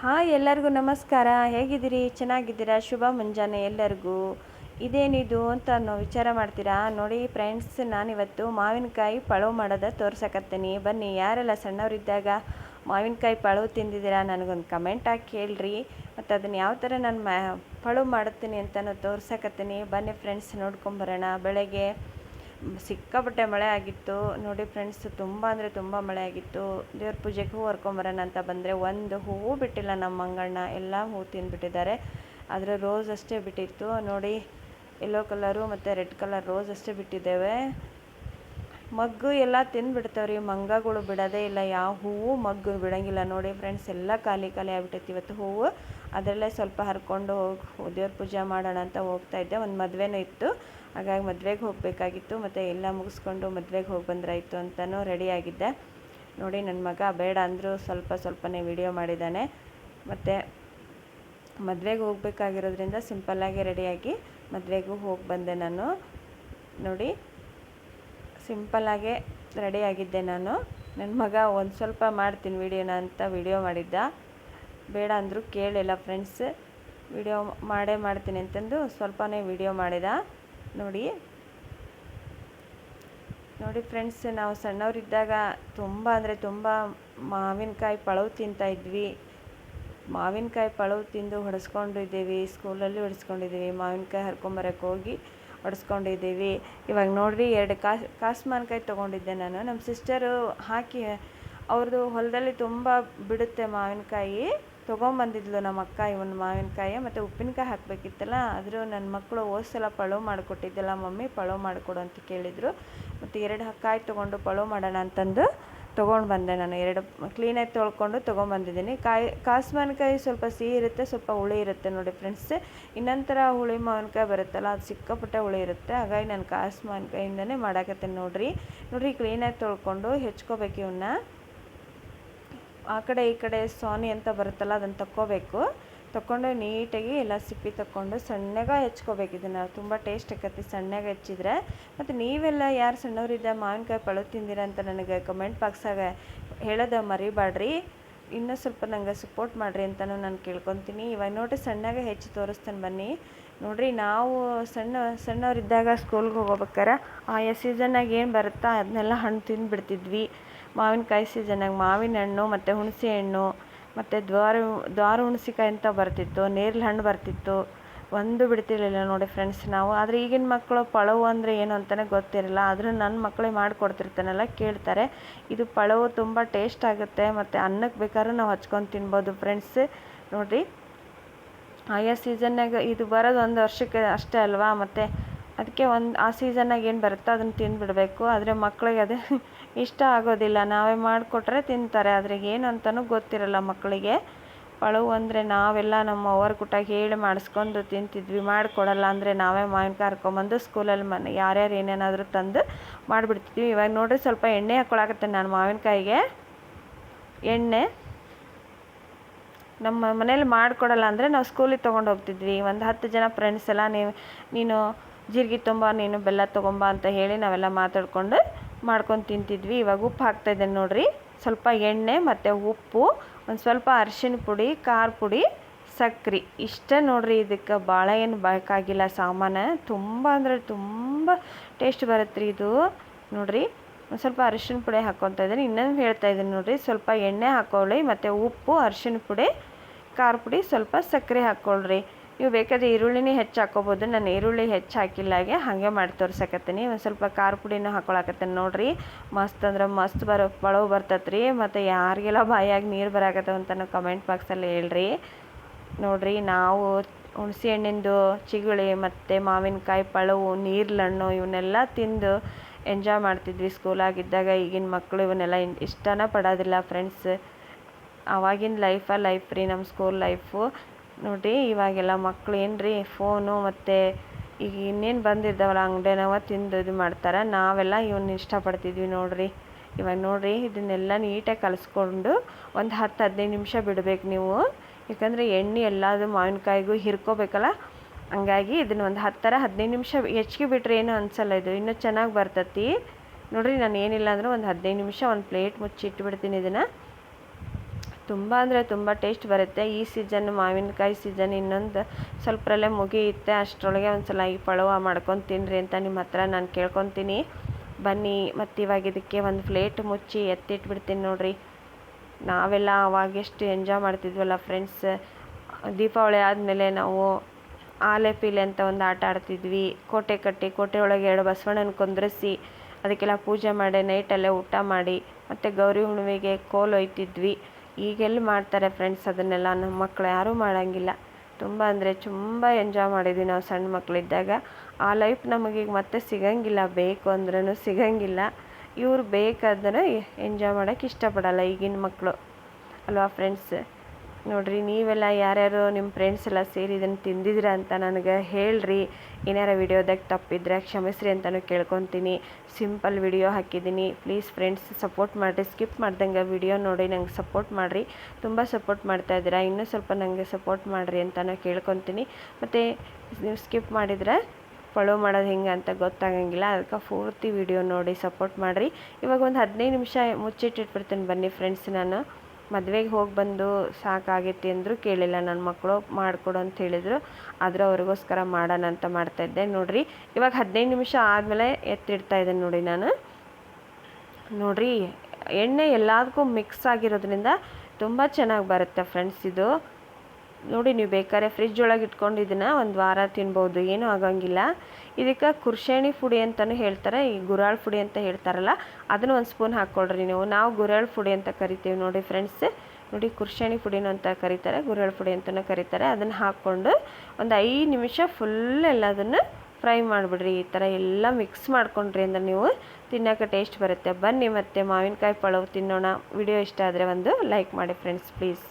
Hi ಎಲ್ಲರಿಗೂ ನಮಸ್ಕಾರ. ಹೇಗಿದ್ದೀರಿ? ಚೆನ್ನಾಗಿದ್ದೀರಾ? ಶುಭ ಮುಂಜಾನೆ ಎಲ್ಲರಿಗೂ. ಇದೇನಿದು ಅಂತ ನಾವು ವಿಚಾರ ಮಾಡ್ತೀರಾ? ನೋಡಿ ಫ್ರೆಂಡ್ಸ್ ನಾನಿವತ್ತು ಮಾವಿನಕಾಯಿ ಪಳವು ಮಾಡೋದ ತೋರ್ಸಕತ್ತೀನಿ. ಬನ್ನಿ, ಯಾರೆಲ್ಲ ಸಣ್ಣವರಿದ್ದಾಗ ಮಾವಿನಕಾಯಿ ಪಳವು ತಿಂದಿದ್ದೀರಾ ನನಗೊಂದು ಕಮೆಂಟ್ ಹಾಕಿ ಹೇಳ್ರಿ. ಮತ್ತು ಅದನ್ನು ಯಾವ ಥರ ನಾನು ಮ್ಯಾ ಪಳವು ಮಾಡುತ್ತೀನಿ ಅಂತಲೂ ತೋರ್ಸಕತ್ತೀನಿ. ಬನ್ನಿ ಫ್ರೆಂಡ್ಸ್ ನೋಡ್ಕೊಂಬರೋಣ. ಬೆಳಗ್ಗೆ ಸಿಕ್ಕಾಪಟ್ಟೆ ಮಳೆ ಆಗಿತ್ತು. ನೋಡಿ ಫ್ರೆಂಡ್ಸ್ ತುಂಬ ಅಂದರೆ ತುಂಬ ಮಳೆ ಆಗಿತ್ತು. ದೇವ್ರ ಪೂಜೆಗೆ ಹೂ ಹರ್ಕೊಂಬರೋಣ ಅಂತ ಬಂದರೆ ಒಂದು ಹೂವು ಬಿಟ್ಟಿಲ್ಲ ನಮ್ಮ ಅಂಗಣ್ಣ ಎಲ್ಲ ಹೂ ತಿಂದುಬಿಟ್ಟಿದ್ದಾರೆ. ಆದರೆ ರೋಸ್ ಅಷ್ಟೇ ಬಿಟ್ಟಿತ್ತು. ನೋಡಿ ಯೆಲ್ಲೋ ಕಲರು ಮತ್ತು ರೆಡ್ ಕಲರ್ ರೋಸ್ ಅಷ್ಟೇ ಬಿಟ್ಟಿದ್ದೇವೆ. ಮಗ್ಗು ಎಲ್ಲ ತಿಂದುಬಿಡ್ತಾವ್ರಿ. ಮಂಗಗಳು ಬಿಡೋದೇ ಇಲ್ಲ. ಯಾವ ಹೂವು ಮಗ್ಗು ಬಿಡೋಂಗಿಲ್ಲ. ನೋಡಿ ಫ್ರೆಂಡ್ಸ್ ಎಲ್ಲ ಖಾಲಿ ಖಾಲಿ ಆಗ್ಬಿಟ್ಟೈತಿ ಇವತ್ತು ಹೂವು. ಅದರಲ್ಲೇ ಸ್ವಲ್ಪ ಹರ್ಕೊಂಡು ಹೋಗಿ ದೇವ್ರ ಪೂಜೆ ಮಾಡೋಣ ಅಂತ ಹೋಗ್ತಾ ಇದ್ದೆ. ಒಂದು ಮದುವೆನೂ ಇತ್ತು. ಹಾಗಾಗಿ ಮದುವೆಗೆ ಹೋಗಬೇಕಾಗಿತ್ತು ಮತ್ತು ಎಲ್ಲ ಮುಗಿಸ್ಕೊಂಡು ಮದುವೆಗೆ ಹೋಗಿ ಬಂದ್ರಾಯಿತು ಅಂತಲೂ ರೆಡಿಯಾಗಿದ್ದೆ ನೋಡಿ ನನ್ನ ಮಗ ಬೇಡ ಅಂದರೂ ಸ್ವಲ್ಪ ಸ್ವಲ್ಪನೇ ವಿಡಿಯೋ ಮಾಡಿದ್ದಾನೆ ಮತ್ತು ಮದುವೆಗೆ ಹೋಗಬೇಕಾಗಿರೋದ್ರಿಂದ ಸಿಂಪಲ್ಲಾಗಿ ರೆಡಿಯಾಗಿ ಮದುವೆಗೂ ಹೋಗಿ ಬಂದೆ ನಾನು. ನೋಡಿ ಸಿಂಪಲ್ಲಾಗೆ ರೆಡಿಯಾಗಿದ್ದೆ ನಾನು. ನನ್ನ ಮಗ ಒಂದು ಸ್ವಲ್ಪ ಮಾಡ್ತೀನಿ ವಿಡಿಯೋನ ಅಂತ ವಿಡಿಯೋ ಮಾಡಿದ್ದ. ಬೇಡ ಅಂದರೂ ಕೇಳಿಲ್ಲ ಫ್ರೆಂಡ್ಸ್ ವಿಡಿಯೋ ಮಾಡೇ ಮಾಡ್ತೀನಿ ಅಂತಂದು ಸ್ವಲ್ಪನೇ ವಿಡಿಯೋ ಮಾಡಿದ. ನೋಡಿ. ನೋಡಿ ಫ್ರೆಂಡ್ಸ್ ನಾವು ಸಣ್ಣವರಿದ್ದಾಗ ತುಂಬ ಅಂದರೆ ತುಂಬ ಮಾವಿನಕಾಯಿ ಪಳವು ತಿಂತಾಯಿದ್ವಿ ಮಾವಿನಕಾಯಿ ಪಳವು ತಿಂದು ಹೊಡೆಸ್ಕೊಂಡಿದ್ದೀವಿ ಸ್ಕೂಲಲ್ಲಿ ಹೊಡೆಸ್ಕೊಂಡಿದ್ದೀವಿ. ಮಾವಿನಕಾಯಿ ಹರ್ಕೊಂಬರಕ್ಕೆ ಹೋಗಿ ಹೊಡೆಸ್ಕೊಂಡಿದ್ದೀವಿ. ಇವಾಗ ನೋಡಿರಿ ಎರಡು ಕಾಸು ಕಾಸು ಮಾವಿನಕಾಯಿ ತೊಗೊಂಡಿದ್ದೆ ನಾನು. ನಮ್ಮ ಸಿಸ್ಟರು ಹಾಕಿ, ಅವ್ರದ್ದು ಹೊಲದಲ್ಲಿ ತುಂಬ ಬಿಡುತ್ತೆ ಮಾವಿನಕಾಯಿ. ತೊಗೊಂಬಂದಿದ್ಲು ನಮ್ಮ ಅಕ್ಕ, ಇವನ್ ಮಾವಿನಕಾಯಿ, ಮತ್ತು ಉಪ್ಪಿನಕಾಯಿ ಹಾಕಬೇಕಿತ್ತಲ್ಲ, ಆದರೂ ನನ್ನ ಮಕ್ಕಳು ಹೋದ್ಸಲ ಪಳೋ ಮಾಡಿಕೊಟ್ಟಿದ್ದೆಲ್ಲ ಮಮ್ಮಿ, ಪಳೋ ಮಾಡಿಕೊಡು ಅಂತ ಕೇಳಿದರು. ಮತ್ತು ಎರಡು ಕಾಯಿ ತೊಗೊಂಡು ಪಳೋ ಮಾಡೋಣ ಅಂತಂದು ತೊಗೊಂಡು ಬಂದೆ ನಾನು. ಎರಡು ಕ್ಲೀನಾಗಿ ತೊಳ್ಕೊಂಡು ತೊಗೊಂಬಂದಿದ್ದೀನಿ. ಕಾಯಿ ಕಾಸು ಮಾವಿನಕಾಯಿ ಸ್ವಲ್ಪ ಸಿಹಿ ಇರುತ್ತೆ, ಸ್ವಲ್ಪ ಹುಳಿ ಇರುತ್ತೆ ನೋಡಿ ಫ್ರೆಂಡ್ಸ್ ಇನ್ನೊಂಥರ ಹುಳಿ ಮಾವಿನಕಾಯಿ ಬರುತ್ತಲ್ಲ, ಅದು ಸಿಕ್ಕಾಪಟ್ಟೆ ಹುಳಿ ಇರುತ್ತೆ. ಹಾಗಾಗಿ ನಾನು ಕಾಸು ಮಾವಿನಕಾಯಿಂದನೇ ಮಾಡಾಕತ್ತೀನಿ ನೋಡಿರಿ. ನೋಡಿರಿ ಕ್ಲೀನಾಗಿ ತೊಳ್ಕೊಂಡು ಹೆಚ್ಕೋಬೇಕು ಇವನ್ನ. ಆ ಕಡೆ ಈ ಕಡೆ ಸೋನಿ ಅಂತ ಬರುತ್ತಲ್ಲ, ಅದನ್ನು ತಕ್ಕೋಬೇಕು. ತಗೊಂಡು ನೀಟಾಗಿ ಎಲ್ಲ ಸಿಪ್ಪಿ ತಗೊಂಡು ಸಣ್ಣಗೆ ಹೆಚ್ಕೋಬೇಕು ಇದನ್ನು. ತುಂಬ ಟೇಸ್ಟ್ ಆಕತಿ ಸಣ್ಣಗೆ ಹೆಚ್ಚಿದ್ರೆ. ಮತ್ತು ನೀವೆಲ್ಲ ಯಾರು ಸಣ್ಣವರಿದ್ದ ಮಾವಿನಕಾಯಿ ಪಳು ತಿಂದಿರ ಅಂತ ನನಗೆ ಕಮೆಂಟ್ ಬಾಕ್ಸಾಗ ಹೇಳೋದು ಮರಿಬೇಡ್ರಿ ಇನ್ನೂ ಸ್ವಲ್ಪ ನನಗೆ ಸಪೋರ್ಟ್ ಮಾಡಿರಿ ಅಂತಲೂ ನಾನು ಕೇಳ್ಕೊತೀನಿ. ಇವಾಗ ನೋಡಿರಿ ಸಣ್ಣಗೆ ಹೆಚ್ಚಿ ತೋರಿಸ್ತಾನೆ ಬನ್ನಿ. ನೋಡಿರಿ ನಾವು ಸಣ್ಣ, ಸಣ್ಣವರಿದ್ದಾಗ ಸ್ಕೂಲ್ಗೆ ಹೋಗೋಬೇಕಾರೆ ಆಯಾ ಸೀಸನ್ನಾಗ ಏನು ಬರುತ್ತಾ ಅದನ್ನೆಲ್ಲ ಹಣ್ಣು ತಿಂದುಬಿಡ್ತಿದ್ವಿ. ಮಾವಿನಕಾಯಿ ಸೀಸನ್ನಾಗ ಮಾವಿನ ಹಣ್ಣು ಮತ್ತು ಹುಣಸೆ ಹಣ್ಣು ಮತ್ತು ದ್ವಾರ ದ್ವಾರ ಹುಣ್ಸಿಕಾಯಿ ಅಂತ ಬರ್ತಿತ್ತು, ನೇರಳೆ ಹಣ್ಣು ಬರ್ತಿತ್ತು. ಒಂದು ಬಿಡ್ತಿರಲಿಲ್ಲ ನೋಡಿ ಫ್ರೆಂಡ್ಸ್ ನಾವು. ಆದರೆ ಈಗಿನ ಮಕ್ಕಳು ಪಳವು ಅಂದರೆ ಏನು ಅಂತಲೇ ಗೊತ್ತಿರಲ್ಲ. ಆದರೂ ನನ್ನ ಮಕ್ಕಳೇ ಮಾಡಿಕೊಡ್ತಿರ್ತಾನಲ್ಲ ಕೇಳ್ತಾರೆ. ಇದು ಪಳವು ತುಂಬ ಟೇಸ್ಟ್ ಆಗುತ್ತೆ. ಮತ್ತು ಅನ್ನಕ್ಕೆ ಬೇಕಾದ್ರೂ ನಾವು ಹಚ್ಕೊಂಡು ತಿನ್ಬೋದು ಫ್ರೆಂಡ್ಸ್ ನೋಡಿರಿ, ಆಯಾ ಸೀಸನ್ನಾಗ ಇದು ಬರೋದು ಒಂದು ವರ್ಷಕ್ಕೆ ಅಷ್ಟೇ ಅಲ್ವಾ? ಮತ್ತು ಅದಕ್ಕೆ ಒಂದು, ಆ ಸೀಸನ್ನಾಗ ಏನು ಬರುತ್ತೋ ಅದನ್ನು ತಿಂದುಬಿಡಬೇಕು. ಆದರೆ ಮಕ್ಕಳಿಗೆ ಅದು ಇಷ್ಟ ಆಗೋದಿಲ್ಲ. ನಾವೇ ಮಾಡಿಕೊಟ್ರೆ ತಿಂತಾರೆ. ಆದರೆ ಏನು ಅಂತಲೂ ಗೊತ್ತಿರಲ್ಲ ಮಕ್ಕಳಿಗೆ ಪಳವು ಅಂದರೆ ನಾವೆಲ್ಲ ನಮ್ಮ ಅವ್ವರ ಕುಟಾಗ ಹೇಳಿ ಮಾಡಿಸ್ಕೊಂಡು ತಿಂತಿದ್ವಿ. ಮಾಡಿಕೊಡಲ್ಲ ಅಂದರೆ ನಾವೇ ಮಾವಿನಕಾಯಿ ಹರ್ಕೊಂಬಂದು ಸ್ಕೂಲಲ್ಲಿ ಮನೆ, ಯಾರ್ಯಾರು ಏನೇನಾದರೂ ತಂದು ಮಾಡಿಬಿಡ್ತಿದ್ವಿ. ಇವಾಗ ನೋಡಿರಿ ಸ್ವಲ್ಪ ಎಣ್ಣೆ ಹಾಕ್ಕೊಳಕತ್ತೆ ನಾನು ಮಾವಿನಕಾಯಿಗೆ. ಎಣ್ಣೆ. ನಮ್ಮ ಮನೇಲಿ ಮಾಡಿಕೊಡಲ್ಲ ಅಂದರೆ ನಾವು ಸ್ಕೂಲಿಗೆ ತೊಗೊಂಡು ಹೋಗ್ತಿದ್ವಿ. ಒಂದು ಹತ್ತು ಜನ ಫ್ರೆಂಡ್ಸ್ ಎಲ್ಲ ನೀವು, ನೀನು ಜೀರಿಗೆ ತುಂಬ, ನೀನು ಬೆಲ್ಲ ತೊಗೊಂಬ ಅಂತ ಹೇಳಿ ನಾವೆಲ್ಲ ಮಾತಾಡ್ಕೊಂಡು ಮಾಡ್ಕೊಂಡು ತಿಂತಿದ್ವಿ. ಇವಾಗ ಉಪ್ಪು ಹಾಕ್ತಾಯಿದ್ದೇನೆ ನೋಡಿರಿ. ಸ್ವಲ್ಪ ಎಣ್ಣೆ ಮತ್ತು ಉಪ್ಪು, ಒಂದು ಸ್ವಲ್ಪ ಅರ್ಶಿನ ಪುಡಿ, ಖಾರ ಪುಡಿ, ಸಕ್ರೆ. ಇಷ್ಟೇ ನೋಡಿರಿ ಇದಕ್ಕೆ. ಭಾಳ ಏನು ಬೇಕಾಗಿಲ್ಲ ಸಾಮಾನು. ತುಂಬ ಅಂದರೆ ತುಂಬ ಟೇಸ್ಟ್ ಬರುತ್ತೆ ರೀ ಇದು. ನೋಡಿರಿ, ಒಂದು ಸ್ವಲ್ಪ ಅರಿಶಿನ ಪುಡಿ ಹಾಕ್ಕೊತಾ ಇದ್ದೀನಿ. ಇನ್ನೊಂದು ಹೇಳ್ತಾ ಇದ್ದೀನಿ ನೋಡಿರಿ, ಸ್ವಲ್ಪ ಎಣ್ಣೆ ಹಾಕೊಳ್ಳಿ ಮತ್ತು ಉಪ್ಪು ಅರಿಶಿನ ಪುಡಿ, ಖಾರ ಪುಡಿ, ಸ್ವಲ್ಪ ಸಕ್ಕರೆ ಹಾಕ್ಕೊಳ್ರಿ. ನೀವು ಬೇಕಾದರೆ ಈರುಳ್ಳಿನೇ ಹೆಚ್ಚು ಹಾಕ್ಕೋಬೋದು ನಾನು ಈರುಳ್ಳಿ ಹೆಚ್ಚು ಹಾಕಿಲ್ಲ ಹಾಗೆ ಮಾಡಿ ತೋರ್ಸಕತ್ತೀನಿ. ಒಂದು ಸ್ವಲ್ಪ ಖಾರ ಪುಡಿನೂ ಹಾಕೊಳಕತ್ತೀನಿ ನೋಡಿರಿ. ಮಸ್ತ್ ಅಂದ್ರೆ ಮಸ್ತ್ ಬರೋ ಪಳವು ಬರ್ತೈತೆ ರೀ ಮತ್ತು ಯಾರಿಗೆಲ್ಲ ಬಾಯಾಗಿ ನೀರು ಬರಾಕತ್ತವ ನಾನು ಕಮೆಂಟ್ ಬಾಕ್ಸಲ್ಲಿ ಹೇಳ್ರಿ. ನೋಡಿರಿ, ನಾವು ಹುಣಸೆ ಹಣ್ಣಿಂದು ಚಿಗುಳಿ ಮತ್ತು ಮಾವಿನಕಾಯಿ ಪಳವು, ನೀರ್ಲಣ್ಣು ಇವನ್ನೆಲ್ಲ ತಿಂದು ಎಂಜಾಯ್ ಮಾಡ್ತಿದ್ವಿ ಸ್ಕೂಲಾಗಿದ್ದಾಗ ಈಗಿನ ಮಕ್ಕಳು ಇವನ್ನೆಲ್ಲ ಇಷ್ಟನೇ ಪಡೋದಿಲ್ಲ ಫ್ರೆಂಡ್ಸ್ ಆವಾಗಿನ ಲೈಫ ಲೈಫ್ ರೀ ನಮ್ಮ ಸ್ಕೂಲ್ ಲೈಫು ನೋಡಿರಿ ಇವಾಗೆಲ್ಲ ಮಕ್ಕಳು ಏನು ರೀ ಫೋನು ಮತ್ತು ಈಗ ಇನ್ನೇನು ಬಂದಿರ್ತಾವಲ್ಲ ಅಂಗಡಿನವ ತಿಂದು ಇದು ಮಾಡ್ತಾರೆ. ನಾವೆಲ್ಲ ಇವನ್ನ ಇಷ್ಟಪಡ್ತಿದ್ವಿ ನೋಡಿರಿ. ಇವಾಗ ನೋಡಿರಿ, ಇದನ್ನೆಲ್ಲ ನೀಟಾಗಿ ಕಲಿಸ್ಕೊಂಡು ಒಂದು ಹತ್ತು ಹದಿನೈದು ನಿಮಿಷ ಬಿಡಬೇಕು ನೀವು. ಯಾಕಂದರೆ ಎಣ್ಣೆ ಎಲ್ಲದು ಮಾವಿನಕಾಯಿಗೂ ಹಿರ್ಕೋಬೇಕಲ್ಲ. ಹಂಗಾಗಿ ಇದನ್ನ ಒಂದು ಹತ್ತರ ಹದಿನೈದು ನಿಮಿಷ ಹೆಚ್ಚಿಗೆ ಬಿಟ್ಟರೆ ಏನು ಅನಿಸಲ್ಲ ಇದು. ಇನ್ನೂ ಚೆನ್ನಾಗಿ ಬರ್ತತಿ. ನೋಡಿರಿ, ನಾನು ಏನಿಲ್ಲ ಅಂದ್ರೆ ಒಂದು ಹದಿನೈದು ನಿಮಿಷ ಒಂದು ಪ್ಲೇಟ್ ಮುಚ್ಚಿ ಇಟ್ಬಿಡ್ತೀನಿ ಇದನ್ನು. ತುಂಬ ಅಂದರೆ ತುಂಬ ಟೇಸ್ಟ್ ಬರುತ್ತೆ. ಈ ಸೀಸನ್ ಮಾವಿನಕಾಯಿ ಸೀಸನ್ ಇನ್ನೊಂದು ಸ್ವಲ್ಪರಲ್ಲೇ ಮುಗಿಯುತ್ತೆ. ಅಷ್ಟರೊಳಗೆ ಒಂದು ಸಲ ಈ ಪಳವ ಮಾಡ್ಕೊಂಡು ತಿನ್ನಿರಿ ಅಂತ ನಿಮ್ಮ ಹತ್ರ ನಾನು ಕೇಳ್ಕೊತೀನಿ. ಬನ್ನಿ, ಮತ್ತು ಇವಾಗ ಇದಕ್ಕೆ ಒಂದು ಪ್ಲೇಟ್ ಮುಚ್ಚಿ ಎತ್ತಿಟ್ಬಿಡ್ತೀನಿ ನೋಡಿರಿ. ನಾವೆಲ್ಲ ಅವಾಗ ಎಷ್ಟು ಎಂಜಾಯ್ ಮಾಡ್ತಿದ್ವಲ್ಲ ಫ್ರೆಂಡ್ಸ್ ದೀಪಾವಳಿ ಆದಮೇಲೆ ನಾವು ಆಲೆ ಪೀಲೆ ಅಂತ ಒಂದು ಆಟ ಆಡ್ತಿದ್ವಿ. ಕೋಟೆ ಕಟ್ಟಿ, ಕೋಟೆ ಒಳಗೆ ಎರಡು ಬಸವಣ್ಣನ ಕುಂದ್ರಿಸಿ ಅದಕ್ಕೆಲ್ಲ ಪೂಜೆ ಮಾಡಿ ನೈಟಲ್ಲೇ ಊಟ ಮಾಡಿ, ಮತ್ತು ಗೌರಿ ಹುಣ್ಣಿಮೆಗೆ ಕೋಲು ಒಯ್ತಿದ್ವಿ. ಈಗೆಲ್ಲಿ ಮಾಡ್ತಾರೆ ಫ್ರೆಂಡ್ಸ್ ಅದನ್ನೆಲ್ಲ ನಮ್ಮ ಮಕ್ಕಳು ಯಾರೂ ಮಾಡೋಂಗಿಲ್ಲ. ತುಂಬ ಅಂದರೆ ತುಂಬ ಎಂಜಾಯ್ ಮಾಡಿದ್ವಿ ನಾವು ಸಣ್ಣ ಮಕ್ಕಳಿದ್ದಾಗ ಆ ಲೈಫ್ ನಮಗೀಗ ಮತ್ತೆ ಸಿಗಂಗಿಲ್ಲ, ಬೇಕು ಅಂದ್ರೂ ಸಿಗಂಗಿಲ್ಲ. ಇವ್ರು ಬೇಕಾದ್ರೆ ಎಂಜಾಯ್ ಮಾಡೋಕ್ಕೆ ಇಷ್ಟಪಡಲ್ಲ ಈಗಿನ ಮಕ್ಕಳು ಅಲ್ವಾ ಫ್ರೆಂಡ್ಸ್ ನೋಡಿರಿ, ನೀವೆಲ್ಲ ಯಾರ್ಯಾರು ನಿಮ್ಮ ಫ್ರೆಂಡ್ಸ್ ಎಲ್ಲ ಸೇರಿ ಇದನ್ನು ತಿಂದಿದ್ರ ಅಂತ ನನಗೆ ಹೇಳ್ರಿ. ಏನಾರ ವಿಡಿಯೋದಾಗ ತಪ್ಪಿದ್ರೆ ಕ್ಷಮಿಸ್ರಿ ಅಂತಲೂ ಕೇಳ್ಕೊತೀನಿ. ಸಿಂಪಲ್ ವಿಡಿಯೋ ಹಾಕಿದ್ದೀನಿ. ಪ್ಲೀಸ್ ಫ್ರೆಂಡ್ಸ್ ಸಪೋರ್ಟ್ ಮಾಡಿರಿ. ಸ್ಕಿಪ್ ಮಾಡ್ದಂಗೆ ವಿಡಿಯೋ ನೋಡಿ ನಂಗೆ ಸಪೋರ್ಟ್ ಮಾಡಿರಿ. ತುಂಬ ಸಪೋರ್ಟ್ ಮಾಡ್ತಾ ಇದ್ದೀರಾ. ಇನ್ನೂ ಸ್ವಲ್ಪ ನನಗೆ ಸಪೋರ್ಟ್ ಮಾಡಿರಿ ಅಂತಲೂ ಕೇಳ್ಕೊತೀನಿ. ಮತ್ತು ನೀವು ಸ್ಕಿಪ್ ಮಾಡಿದರೆ ಫಾಲೋ ಮಾಡೋದು ಹೆಂಗೆ ಅಂತ ಗೊತ್ತಾಗಂಗಿಲ್ಲ. ಅದಕ್ಕೆ ಪೂರ್ತಿ ವಿಡಿಯೋ ನೋಡಿ ಸಪೋರ್ಟ್ ಮಾಡಿರಿ. ಇವಾಗ ಒಂದು ಹದಿನೈದು ನಿಮಿಷ ಮುಚ್ಚಿಟ್ಟಿಟ್ಬಿಡ್ತೀನಿ ಬನ್ನಿ ಫ್ರೆಂಡ್ಸ್ ನಾನು. ಮದುವೆಗೆ ಹೋಗಿ ಬಂದು ಸಾಕಾಗೈತಿ ಅಂದರೂ ಕೇಳಿಲ್ಲ ನನ್ನ ಮಕ್ಕಳು ಮಾಡಿಕೊಡು ಅಂತ ಹೇಳಿದರು. ಆದರೂ ಅವ್ರಿಗೋಸ್ಕರ ಮಾಡೋಣ ಅಂತ ಮಾಡ್ತಾಯಿದ್ದೆ ನೋಡಿರಿ, ಇವಾಗ ಹದಿನೈದು ನಿಮಿಷ ಆದಮೇಲೆ ಎತ್ತಿಡ್ತಾ ಇದ್ದೇನೆ ನೋಡಿ ನಾನು. ನೋಡಿರಿ, ಎಣ್ಣೆ ಎಲ್ಲದಕ್ಕೂ ಮಿಕ್ಸ್ ಆಗಿರೋದ್ರಿಂದ ತುಂಬ ಚೆನ್ನಾಗಿ ಬರುತ್ತೆ ಫ್ರೆಂಡ್ಸ್ ಇದು. ನೋಡಿ, ನೀವು ಬೇಕಾದ್ರೆ ಫ್ರಿಜ್ ಒಳಗೆ ಇಟ್ಕೊಂಡು ಇದನ್ನು ಒಂದು ವಾರ ತಿನ್ಬೋದು. ಏನೂ ಆಗೋಂಗಿಲ್ಲ. ಇದಕ್ಕೆ ಕುರ್ಶೇಣಿ ಪುಡಿ ಅಂತಲೂ ಹೇಳ್ತಾರೆ, ಈ ಗುರಾಳ್ ಪುಡಿ ಅಂತ ಹೇಳ್ತಾರಲ್ಲ, ಅದನ್ನು ಒಂದು ಸ್ಪೂನ್ ಹಾಕ್ಕೊಳ್ರಿ ನೀವು. ನಾವು ಗುರಾಳ್ ಪುಡಿ ಅಂತ ಕರಿತೀವಿ ನೋಡಿ ಫ್ರೆಂಡ್ಸ್ ನೋಡಿ, ಕುರ್ಶೇಣಿ ಪುಡಿನೂ ಅಂತ ಕರೀತಾರೆ, ಗುರಾಳ್ ಪುಡಿ ಅಂತಲೂ ಕರೀತಾರೆ. ಅದನ್ನು ಹಾಕ್ಕೊಂಡು ಒಂದು ಐದು ನಿಮಿಷ ಫುಲ್ ಎಲ್ಲ ಎಲ್ಲದನ್ನು ಫ್ರೈ ಮಾಡಿಬಿಡ್ರಿ. ಈ ಥರ ಎಲ್ಲ ಮಿಕ್ಸ್ ಮಾಡ್ಕೊಂಡ್ರಿ ಅಂದ್ರೆ ನೀವು ತಿನ್ನೋಕೆ ಟೇಸ್ಟ್ ಬರುತ್ತೆ. ಬನ್ನಿ ಮತ್ತೆ ಮಾವಿನಕಾಯಿ ಪಳವು ತಿನ್ನೋಣ. ವಿಡಿಯೋ ಇಷ್ಟ ಆದರೆ ಒಂದು ಲೈಕ್ ಮಾಡಿ ಫ್ರೆಂಡ್ಸ್ ಪ್ಲೀಸ್